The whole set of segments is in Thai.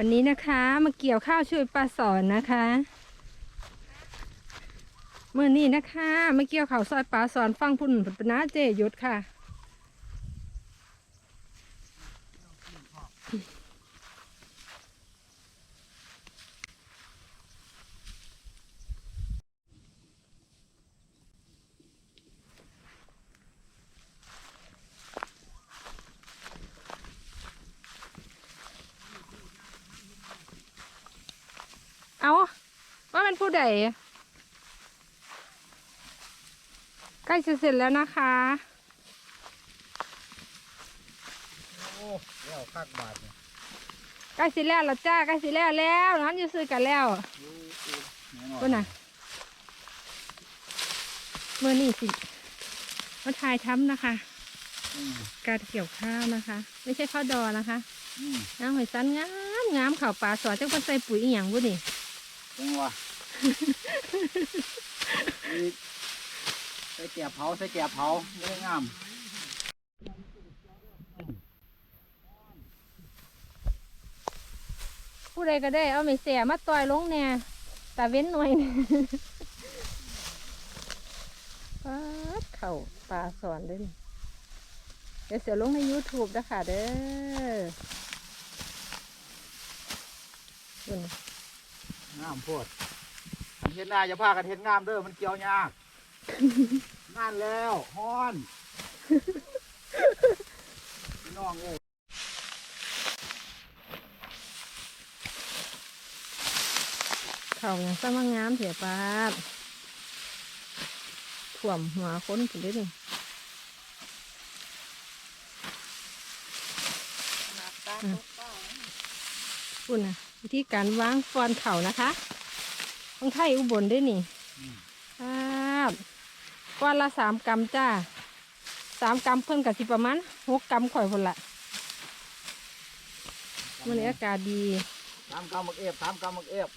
วันนี้นะคะมาเกี่ยวข้าวช่วยปลาสอนนะคะเมื่อนี้นะคะมาเกี่ยวข้าวซอยปลาสอนฟังพุ่นผุดปนาเจยศค่ะ เอาว่าเป็น ผู้ใดใกล้จะเสร็จแล้วนะคะโอ้แล้วคักบาทเนี่ยใกล้สิแล้วและจ้าใกล้สิแล้วแล้วนั้นจะซื้อกันแล้วดูดูแน่นอนก็น่ะเมื่อนี่สิมาถ่ายทำนะคะอืมการเกี่ยวข้าวนะคะ ไม่ใช่ข้าวดอนะคะอืมน้ำหอยสันงามงามข่าวปลาสอนจังคนใส่ปุ๋ยอีหยังบุนี่จังวะนี่ ใส่แก่เผาใส่แก่เผาไม่ได้งามผู้ใดก็ได้เอาไม่เสียมาต่อยลงแน่ตาเว้นหน่อยนี่ปาดเข่าปลาสอนเด้วยเดี๋ยวเสียลงใน YouTube นะคะเด้อคุณงามโพดอัน เห็นหน้าอย่าพากันเห็นงามเด้อมันเกี่ยวยากงานแล้วฮ้อนพี่น้องเอ้ยเข่าอย่างสมังงามเสียปาดถ่วมหัวคนถึงได้นี่คุณนะวิธีการวางฟอนเข่านะคะ ของไทยอุบลได้นี่อืมครับก้อนละสามกรัมจ้าสามกรัมเพิ่นกับสิประมาณหกกรัมข่อยคนละมันนี้อากาศดีสามกำมักเอฟสามกำมักเอฟ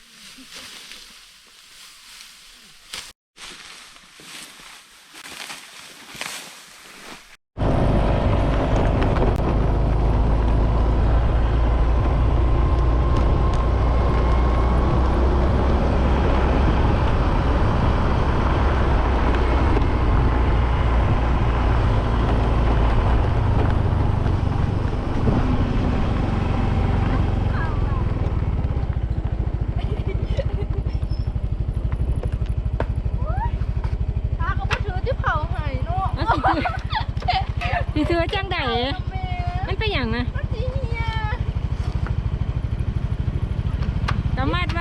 พาก็มาถือที่เผาหายเนาะ อะสิถือสิถือจังได แม่มันเป็นอย่างนะมันจีเฮียกำมัดไว้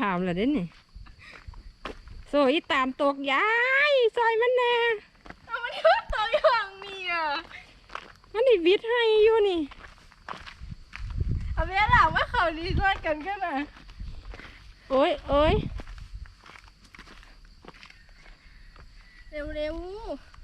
ถามเหรอเด้นี่โซอีตามตกยายซอยมันแน่เอามันก็ตัวอย่างนี้อะมันนี่วิทย์ให้อยู่นี่เอาไปหลังว่าเขาดีซอยกันกันนะโอ้ยโอ้ยเร็วๆ